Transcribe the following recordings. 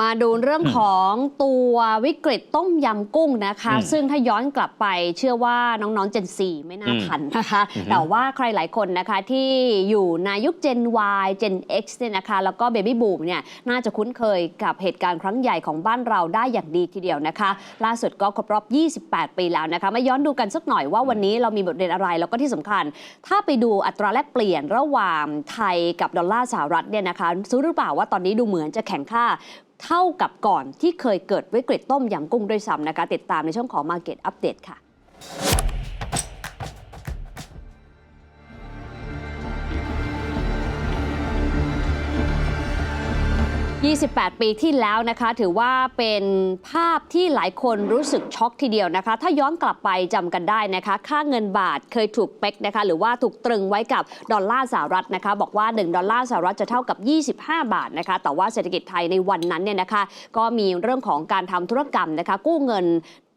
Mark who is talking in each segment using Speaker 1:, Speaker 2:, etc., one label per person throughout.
Speaker 1: มาดูเรื่องของตัววิกฤตต้มยำกุ้งนะคะ
Speaker 2: อืม
Speaker 1: ซึ่งถ้าย้อนกลับไปเชื่อว่าน้องๆ Gen 4ไม่น่า
Speaker 2: อืม
Speaker 1: ทันนะคะ
Speaker 2: อือฮึ
Speaker 1: แต่ว่าใครหลายคนนะคะที่อยู่ในยุค Gen Y Gen X เนี่ยนะคะ แล้วก็ Baby Boom เนี่ยน่าจะคุ้นเคยกับเหตุการณ์ครั้งใหญ่ของบ้านเราได้อย่างดีทีเดียวนะคะ ล่าสุดก็ครบรอบ 28 ปีแล้วนะคะ มาย้อนดูกันสักหน่อยว่าวันนี้เรามีบทเรียนอะไร แล้วก็ที่สำคัญ ถ้าไปดูอัตราแลกเปลี่ยนระหว่างไทยกับดอลลาร์สหรัฐเนี่ยนะคะรู้หรือเปล่าว่าตอนนี้ดูเหมือนจะแข่งค่า เท่ากับก่อนที่เคยเกิดวิกฤตต้มยำกุ้งด้วยซ้ำนะคะ ติดตามในช่วงของ Market Update ค่ะ 28 ปีที่แล้วนะคะ ถือว่าเป็นภาพที่หลายคนรู้สึกช็อกทีเดียวนะคะ ถ้าย้อนกลับไปจำกันได้นะคะ ค่าเงินบาทเคยถูกเป๊กนะคะ หรือว่าถูกตรึงไว้กับดอลลาร์สหรัฐนะคะ บอกว่า 1 ดอลลาร์สหรัฐจะเท่ากับ 25 บาทนะคะ แต่ว่าเศรษฐกิจไทยในวันนั้นเนี่ยนะคะ ก็มีเรื่องของการทำธุรกรรมนะคะ กู้เงิน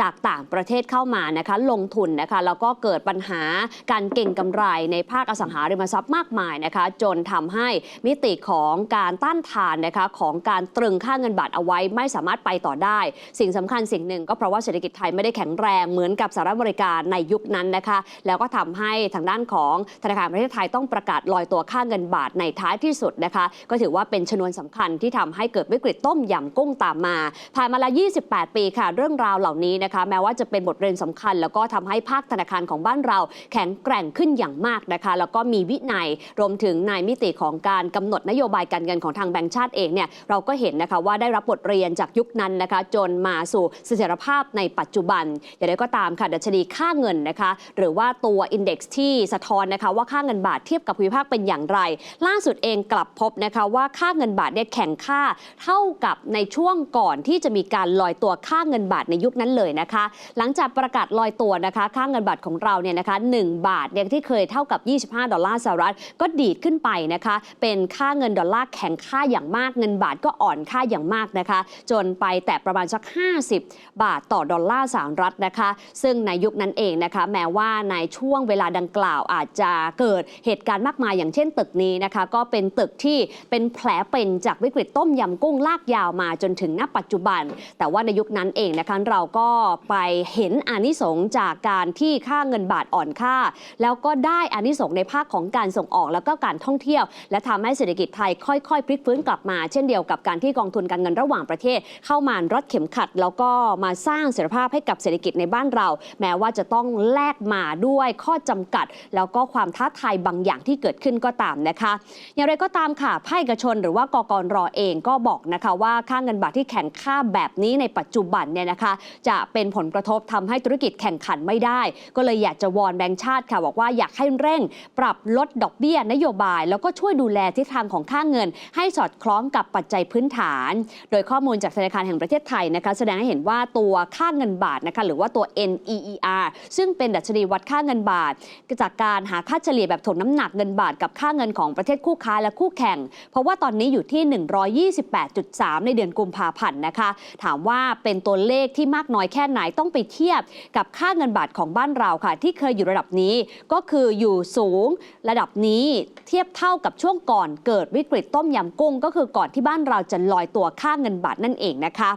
Speaker 1: จากต่างประเทศเข้ามานะคะลงทุนนะคะแล้วก็เกิดปัญหาการเก่งกำไรในภาคอสังหาริมทรัพย์มากมายนะคะจนทำให้มิติของการต้านทานนะคะของการตรึงค่าเงินบาทเอาไว้ไม่สามารถไปต่อได้ สิ่งสำคัญสิ่งหนึ่ง ก็เพราะว่าเศรษฐกิจไทยไม่ได้แข็งแรงเหมือนกับสหรัฐอเมริกาในยุคนั้นนะคะแล้วก็ทำให้ทางด้านของธนาคารประเทศไทยต้องประกาศลอยตัวค่าเงินบาทในท้ายที่สุดนะคะก็ถือว่าเป็นชนวนสำคัญที่ทำให้เกิดวิกฤตต้มยำกุ้งตามมาผ่านมาแล้ว 28 ปีค่ะเรื่องราวเหล่านี้นะคะแม้ว่าจะเป็นบทเรียนสำคัญ แล้วก็ทำให้ภาคธนาคารของบ้านเรา แข็งแกร่งขึ้นอย่างมากนะคะแล้วก็มีวินัยรวมถึงในมิติของการกำหนดนโยบายการเงินของทางแบงก์ชาติเองเนี่ยเราก็เห็นนะคะว่าได้รับบทเรียนจากยุคนั้นนะคะ จนมาสู่เสถียรภาพในปัจจุบันอย่างไรก็ตามค่ะดัชนีค่าเงินนะคะ หรือว่าตัวอินเด็กซ์ที่สะท้อนนะคะว่าค่าเงินบาทเทียบกับภูมิภาคเป็นอย่างไร ล่าสุดเองกลับพบนะคะว่าค่าเงินบาทเนี่ยแข่งค่าเท่ากับในช่วงก่อนที่จะมีการลอยตัวค่าเงินบาทในยุคนั้นเลยนะคะ หลังจากประกาศลอยตัวนะคะค่าเงินบาทของเราเนี่ยนะคะ1บาทเนี่ยที่เคยเท่ากับ 25 ดอลลาร์สหรัฐ ก็ดีดขึ้นไปนะคะ เป็นค่าเงินดอลลาร์แข็งค่าอย่างมากเงินบาทก็อ่อนค่าอย่างมากนะคะ จนไปแต่ประมาณสัก 50 บาทต่อดอลลาร์สหรัฐนะคะ ซึ่งในยุคนั้นเองนะคะ แม้ว่าในช่วงเวลาดังกล่าวอาจจะเกิดเหตุการณ์มากมายอย่างเช่นตึกนี้นะคะ ก็เป็นตึกที่เป็นแผลเป็นจากวิกฤตต้มยำกุ้งลากยาวมาจนถึงณปัจจุบัน แต่ว่าในยุคนั้นเองนะคะเราก็ไปเห็นอานิสงส์จากการที่ค่าเงินบาทอ่อนค่า แล้วก็ได้อานิสงส์ในภาคของการส่งออกแล้วก็การท่องเที่ยว และทำให้เศรษฐกิจไทยค่อยๆ พลิกฟื้นกลับมา เช่นเดียวกับการที่กองทุนการเงินระหว่างประเทศ เข้ามารัดเข็มขัด แล้วก็มาสร้างเสถียรภาพให้กับเศรษฐกิจในบ้านเรา แม้ว่าจะต้องแลกมาด้วยข้อจำกัด แล้วก็ความท้าทายบางอย่างที่เกิดขึ้นก็ตามนะคะ อย่างไรก็ตามค่ะภาคเอกชน หรือว่ากกรเองก็บอกนะคะว่าค่าเงินบาทที่แข็งค่าแบบนี้ในปัจจุบันเนี่ยนะคะจะเป็นผลกระทบทำให้ธุรกิจแข่งขันไม่ได้ ก็เลยอยากจะวอนแบงก์ชาติค่ะบอกว่าอยากให้เร่ง ปรับลดดอกเบี้ยนโยบาย แล้วก็ช่วยดูแลทิศทางของค่าเงิน ให้สอดคล้องกับปัจจัยพื้นฐาน โดยข้อมูลจากธนาคารแห่งประเทศไทยนะคะแสดงให้เห็นว่าตัวค่าเงินบาทนะคะหรือว่าตัว NEER ซึ่งเป็นดัชนีวัดค่าเงินบาท จากการหาค่าเฉลี่ยแบบถ่วงน้ำหนักเงินบาทกับค่าเงินของประเทศคู่ค้าและคู่แข่ง เพราะว่าตอนนี้อยู่ที่ 128.3 ในเดือนกุมภาพันธ์นะคะ ถามว่าเป็นตัวเลขที่มากน้อยแค่ค่ไหนต้องไปเทียบกับค่าเงินบาทของบ้านเราค่ะ ที่เคยอยู่ระดับนี้ก็คืออยู่สูงระดับนี้เทียบเท่ากับช่วงก่อนเกิดวิกฤตต้มยำกุ้ง ก็คือก่อนที่บ้านเราจะลอยตัวค่าเงินบาทนั่นเองนะคะ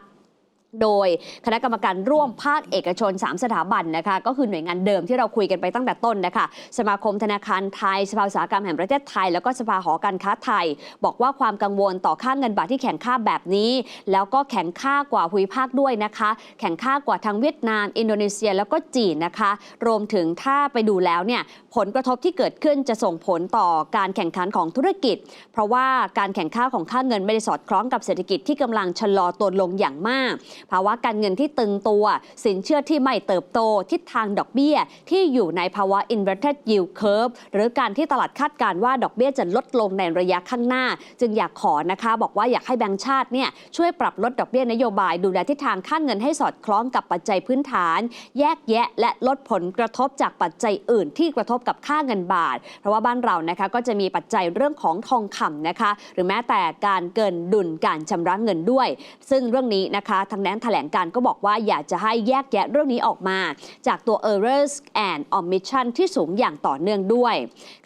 Speaker 1: โดยคณะกรรมการร่วมภาคเอกชน 3 สถาบันนะคะก็คือหน่วยงานเดิมที่เราคุยกันไปตั้งแต่ต้นนะคะสมาคมธนาคารไทย สภาอุตสาหกรรมแห่งประเทศไทย แล้วก็สภาหอการค้าไทย บอกว่าความกังวลต่อค่าเงินบาทที่แข็งค่าแบบนี้ แล้วก็แข็งค่ากว่าภูมิภาคด้วยนะคะ แข็งค่ากว่าทางเวียดนาม อินโดนีเซียแล้วก็จีนนะคะ รวมถึงถ้าไปดูแล้วเนี่ยผลกระทบที่เกิดขึ้นจะส่งผลต่อการแข่งขันของธุรกิจ เพราะว่าการแข่งข้าของค่าเงินไม่ได้สอดคล้องกับเศรษฐกิจที่กำลังชะลอตัวลงอย่างมากภาวะการเงินที่ตึงตัว สินเชื่อที่ไม่เติบโต ทิศทางดอกเบี้ย ที่อยู่ในภาวะ inverted yield curve หรือการที่ตลาดคาดการว่าดอกเบี้ยจะลดลงในระยะข้างหน้า จึงอยากขอนะคะ บอกว่าอยากให้แบงก์ชาติเนี่ยช่วยปรับลดดอกเบี้ยนโยบาย ดูแลทิศทางค่าเงินให้สอดคล้องกับปัจจัยพื้นฐาน แยกแยะ และลดผลกระทบจากปัจจัยอื่น ที่กระทบกับค่าเงินบาท เพราะว่าบ้านเรานะคะก็จะมีปัจจัยเรื่องของทองคำนะคะ หรือแม้แต่การเกินดุลการชำระเงินด้วย ซึ่งเรื่องนี้นะคะทางด้านงแถลงการก็บอกว่าอยากจะให้แยกแยะเรื่องนี้ออกมา จากตัว errors and omission ที่สูงอย่างต่อเนื่องด้วย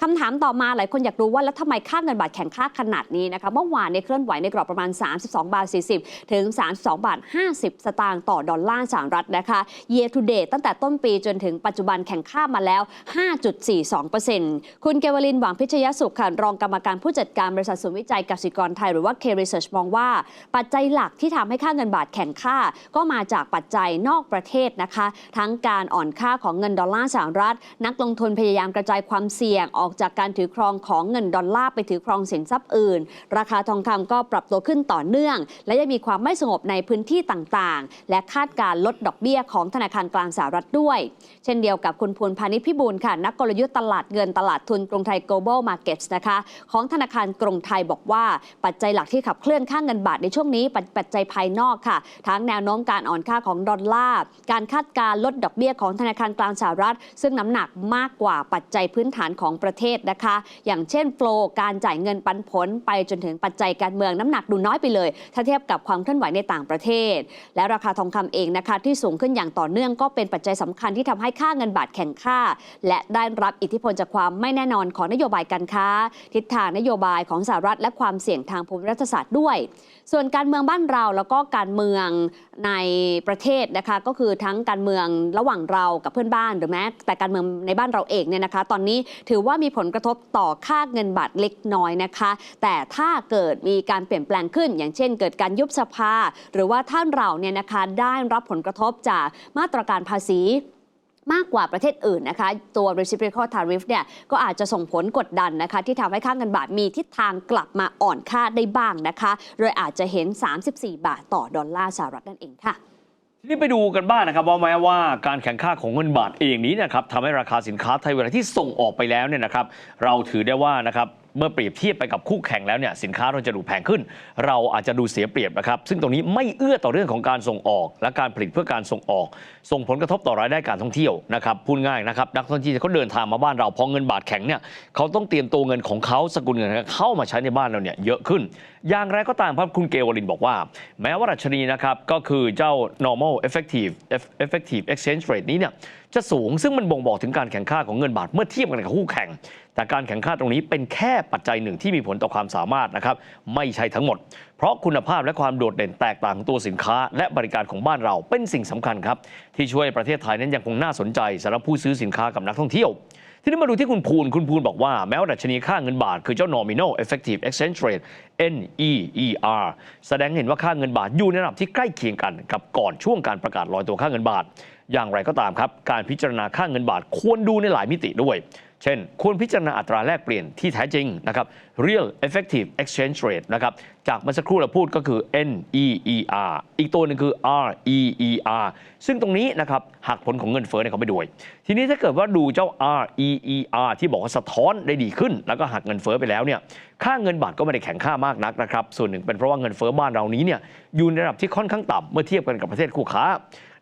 Speaker 1: คำถามต่อมาหลายคนอยากรู้ว่าแล้วทำไมค่าเงินบาทแข็งค่าขนาดนี้นะคะเมื่อวานในเคลื่อนไหวในกรอบประมาณ 32 บาท 40 ถึง 32 บาท 50 สตางค์ต่อดอลลาร์สหรัฐนะคะ year to date ตั้งแต่ต้นปีจนถึงปัจจุบันแข่งค่ามาแล้ว 5.42%คุณเกวลินหวังพิชยสุขค่ะรองกรรมการผู้จัดการบริษัทศูนย์วิจัยกสิกรไทยหรือว่า K Research มองว่า ปัจจัยหลักที่ทำให้ค่าเงินบาทแข็งค่าก็มาจากปัจจัยนอกประเทศนะคะ ทั้งการอ่อนค่าของเงินดอลลาร์สหรัฐ นักลงทุนพยายามกระจายความเสี่ยงออกจากการถือครองของเงินดอลลาร์ไปถือครองสินทรัพย์อื่น ราคาทองคำก็ปรับตัวขึ้นต่อเนื่อง และยังมีความไม่สงบในพื้นที่ต่างๆ และคาดการลดดอกเบี้ยของธนาคารกลางสหรัฐด้วย เช่นเดียวกับคุณภูนพานิชพิบูลค่ะ นักกลยุทธ์ตลาดเงินตลาดทุนกรุงไทย global markets นะคะ ของธนาคารกรุงไทยบอกว่าปัจจัยหลักที่ขับเคลื่อนค่าเงินบาทในช่วงนี้ปัจจัยภายนอกค่ะ ทั้งแนวโน้มการอ่อนค่าของดอลลาร์ การคาดการลดดอกเบี้ยของธนาคารกลางสหรัฐ ซึ่งน้ำหนักมากกว่าปัจจัยพื้นฐานของประเทศนะคะ อย่างเช่นโฟลการจ่ายเงินปันผลไปจนถึงปัจจัยการเมืองน้ำหนักดูน้อยไปเลย ถ้าเทียบกับความเคลื่อนไหวในต่างประเทศ และราคาทองคำเองนะคะที่สูงขึ้นอย่างต่อเนื่องก็เป็นปัจจัยสำคัญที่ทำให้ค่าเงินบาทแข็งค่า และได้รับอิทธิพลจากความไม่แน่นอนของนโยบายการค้า ทิศทางนโยบายของสหรัฐ และความเสี่ยงทางภูมิรัฐศาสตร์ด้วย ส่วนการเมืองบ้านเราแล้วก็การเมืองในประเทศนะคะก็คือทั้งการเมืองระหว่างเรากับเพื่อนบ้านหรือแม้แต่การเมืองในบ้านเราเองเนี่ยนะคะ ตอนนี้ถือว่ามีผลกระทบต่อค่าเงินบาทเล็กน้อยนะคะ แต่ถ้าเกิดมีการเปลี่ยนแปลงขึ้น อย่างเช่น เกิดการยุบสภา หรือว่าท่านเราเนี่ยนะคะได้รับผลกระทบจากมาตรการภาษี มากกว่าประเทศอื่นนะคะ ตัว reciprocal tariff เนี่ยก็อาจจะส่งผลกดดันนะคะ ที่ทำให้ค่าเงินบาทมีทิศทางกลับมาอ่อนค่าได้บ้างนะคะ โดยอาจจะเห็น 34 บาทต่อดอลลาร์สหรัฐนั่นเองค่ะ
Speaker 2: ทีนี้ไปดูกันบ้างนะครับว่าแม้ว่าการแข่งข้าของเงินบาทเองนี้นะครับทำให้ราคาสินค้าไทยเวลาที่ส่งออกไปแล้วเนี่ยนะครับ เราถือได้ว่านะครับ เมื่อเปรียบเทียบไปกับคู่แข่งแล้วเนี่ยสินค้าเราจะดูแพงขึ้น เราอาจจะดูเสียเปรียบนะครับ ซึ่งตรงนี้ไม่เอื้อต่อเรื่องของการส่งออก และการผลิตเพื่อการส่งออก ส่งผลกระทบต่อรายได้การท่องเที่ยวนะครับพูดง่ายนะครับนักท่องเที่ยวเขาเดินทางมาบ้านเราพอเงินบาทแข็งเนี่ยเขาต้องเตรียมตัวเงินของเขาสกุลเงินเข้ามาใช้ในบ้านเราเนี่ยเยอะขึ้น อย่างไรก็ตามครับคุณเกวลินบอกว่า แม้ว่าดัชนีนะครับก็คือเจ้า normal effective effective exchange rate นี้เนี่ยจะสูงซึ่งมันบ่งบอกถึงการแข่งข้าของเงินบาทเมื่อเทียบกันกับคู่แข่ง แต่การแข่งข้าตรงนี้เป็นแค่ปัจจัยหนึ่งที่มีผลต่อความสามารถนะครับไม่ใช่ทั้งหมด เพราะคุณภาพและความโดดเด่นแตกต่างของตัวสินค้า และบริการของบ้านเราเป็นสิ่งสำคัญครับ ที่ช่วยประเทศไทยนั้นยังคงน่าสนใจสำหรับผู้ซื้อสินค้ากับนักท่องเที่ยวทีนี้มาดูที่คุณภูลคุณภูลบอกว่าแม้ว่าดัชนีค่าเงินบาท คือเจ้า nominal effective exchange rate NEER แสดงเห็นว่าค่าเงินบาทอยู่ในระดับที่ใกล้เคียงกันกับก่อนช่วงการประกาศลอยตัวค่าเงินบาท อย่างไรก็ตามครับ การพิจารณาค่าเงินบาทควรดูในหลายมิติด้วย เช่น ควรพิจารณาอัตราแลกเปลี่ยนที่แท้จริงนะครับ real effective exchange rate นะครับ จากเมื่อสักครู่เราพูดก็คือ NEER อีกตัวหนึ่งคือ REER ซึ่งตรงนี้นะครับหักผลของเงินเฟ้อเนี่ยเขาไปด้วย ทีนี้ถ้าเกิดว่าดูเจ้า REER ที่บอกว่าสะท้อนได้ดีขึ้น แล้วก็หักเงินเฟ้อไปแล้วเนี่ยค่าเงินบาทก็ไม่ได้แข็งค่ามากนักนะครับส่วนหนึ่งเป็นเพราะว่าเงินเฟ้อบ้านเรานี้เนี่ยอยู่ในระดับที่ค่อนข้างต่ำเมื่อเทียบกันกับประเทศคู่ค้า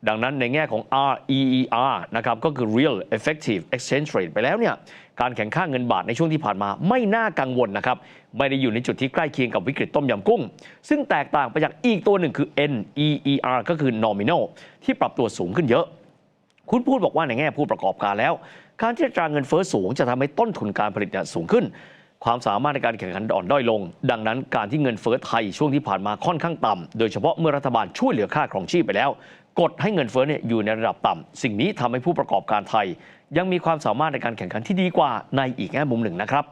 Speaker 2: ดังนั้นในแง่ของ REER นะครับก็คือ real effective exchange rate ไปแล้วเนี่ยการแข่งข้าเงินบาทในช่วงที่ผ่านมาไม่น่ากังวลนะครับ ไม่ได้อยู่ในจุดที่ใกล้เคียงกับวิกฤตต้มยำกุ้ง ซึ่งแตกต่างไปจากอีกตัวหนึ่งคือ NEER ก็คือ nominal ที่ปรับตัวสูงขึ้นเยอะ คุณพูดบอกว่าในแง่ผู้ประกอบการแล้ว การที่อัตราเงินเฟ้อสูงจะทำให้ต้นทุนการผลิตสูงขึ้น ความสามารถในการแข่งขันอ่อนด้อยลง ดังนั้นการที่เงินเฟ้อไทยช่วงที่ผ่านมาค่อนข้างต่ำโดยเฉพาะเมื่อรัฐบาลช่วยเหลือค่าครองชีพไปแล้ว กดให้เงินเฟ้อเนี่ยอยู่ในระดับต่ำสิ่งนี้ทำให้ผู้ประกอบการไทย ยังมีความสามารถในการแข่งขันที่ดีกว่าในอีกแง่มุมหนึ่งนะครับ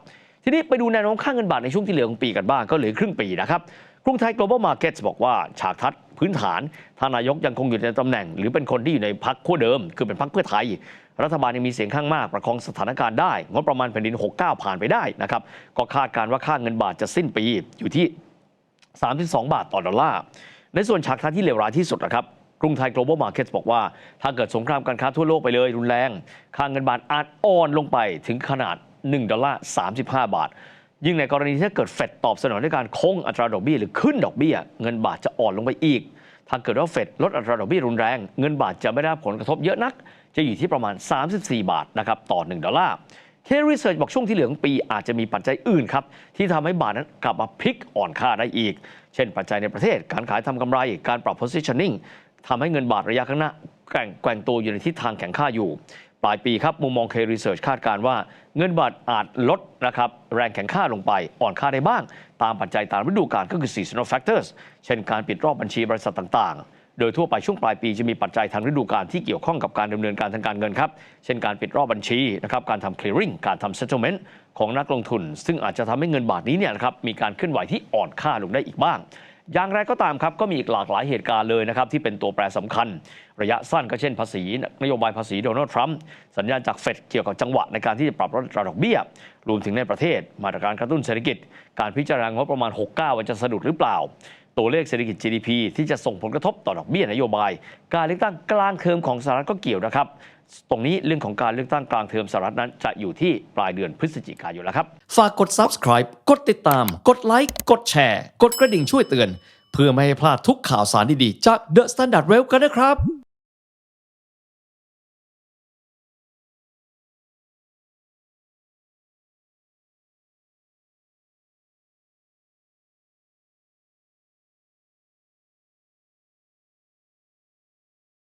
Speaker 2: ทีนี้ไปดูแนวโน้มค่าเงินบาทในช่วงที่เหลือของปีกันบ้างก็เหลือครึ่งปีนะครับกรุงไทย global markets บอกว่าฉากทัดพื้นฐานทานายกยังคงอยู่ในตำแหน่ง หรือเป็นคนที่อยู่ในพักขั้วเดิม คือเป็นพักเพื่อไทย รัฐบาลยังมีเสียงข้างมากประคองสถานการณ์ได้ งบประมาณแผ่นดิน 69 ผ่านไปได้นะครับก็คาดการว่าค่าเงินบาทจะสิ้นปีอยู่ที่ 32 บาทต่อดอลลาร์ในส่วนฉากทัดที่เลวร้ายที่สุดนะครับ กรุงไทย global markets บอกว่า ถ้าเกิดสงครามการค้าทั่วโลกไปเลยรุนแรง ค่างเงินบาทอาจอ่อนลงไปถึงขนาด 1 ดอลลาร์ 35 บาท ยิ่งในกรณีที่เกิดเฟดตอบสนองด้วยการคงอัตราดอกเบี้ยหรือขึ้นดอกเบี้ย เงินบาทจะอ่อนลงไปอีก ถ้าเกิดว่าเฟดลดอัตราดอกเบี้ยรุนแรง เงินบาทจะไม่ได้รับผลกระทบเยอะนัก จะอยู่ที่ประมาณ 34 บาทนะครับต่อ 1 ดอลลาร์เครีเสิร์ชบอกช่วงที่เหลือของปีอาจจะมีปัจจัยอื่นครับ ที่ทำให้บาทนั้นกลับมาพลิกอ่อนค่าได้อีก เช่นปัจจัยในประเทศ การขายทำกำไร การปรับ positioning ทำให้เงินบาทระยะข้างหน้าแกว่งแกว่งตัวอยู่ในทิศทางแข็งค่าอยู่ ปลายปีครับมุมมองเครีเสิร์ชคาดการว่า เงินบาทอาจลดนะครับแรงแข็งค่าลงไปอ่อนค่าได้บ้าง ตามปัจจัยตามฤดูกาลก็คือ seasonal factors เช่นการปิดรอบบัญชีบริษัทต่างๆโดยทั่วไปช่วงปลายปีจะมีปัจจัยทางฤดูกาลที่เกี่ยวข้องกับการดำเนินการทางการเงินครับ เช่นการปิดรอบบัญชีนะครับการทำ clearing การทำ settlement ของนักลงทุน ซึ่งอาจจะทำให้เงินบาทนี้เนี่ยนะครับมีการเคลื่อนไหวที่อ่อนค่าลงได้อีกบ้าง อย่างไรก็ตามครับก็มีอีกหลากหลายเหตุการณ์เลยนะครับที่เป็นตัวแปรสำคัญ ระยะสั้นก็เช่นภาษีนโยบายภาษีโดนัลด์ทรัมป์สัญญาณจากเฟดเกี่ยวกับจังหวะในการที่จะปรับลดอัตราดอกเบี้ย รวมถึงในประเทศ มาตรการกระตุ้นเศรษฐกิจ การพิจารณางบประมาณ 69ว่าจะสะดุดหรือเปล่า ตัวเลขเศรษฐกิจ GDP ที่จะส่งผลกระทบต่อดอกเบี้ยนโยบาย การเลือกตั้งกลางเทอมของสหรัฐก็เกี่ยวนะครับ ตรงนี้เรื่องของการเลือกตั้งกลางเทอมสหรัฐนั้นจะอยู่ที่ปลายเดือนพฤศจิกายนแล้วครับ
Speaker 3: ฝากกด subscribe กดติดตาม กดไลค์กดแชร์กดกระดิ่งช่วยเตือน เพื่อไม่ให้พลาดทุกข่าวสารดีๆ จาก The Standard Rail กันนะครับ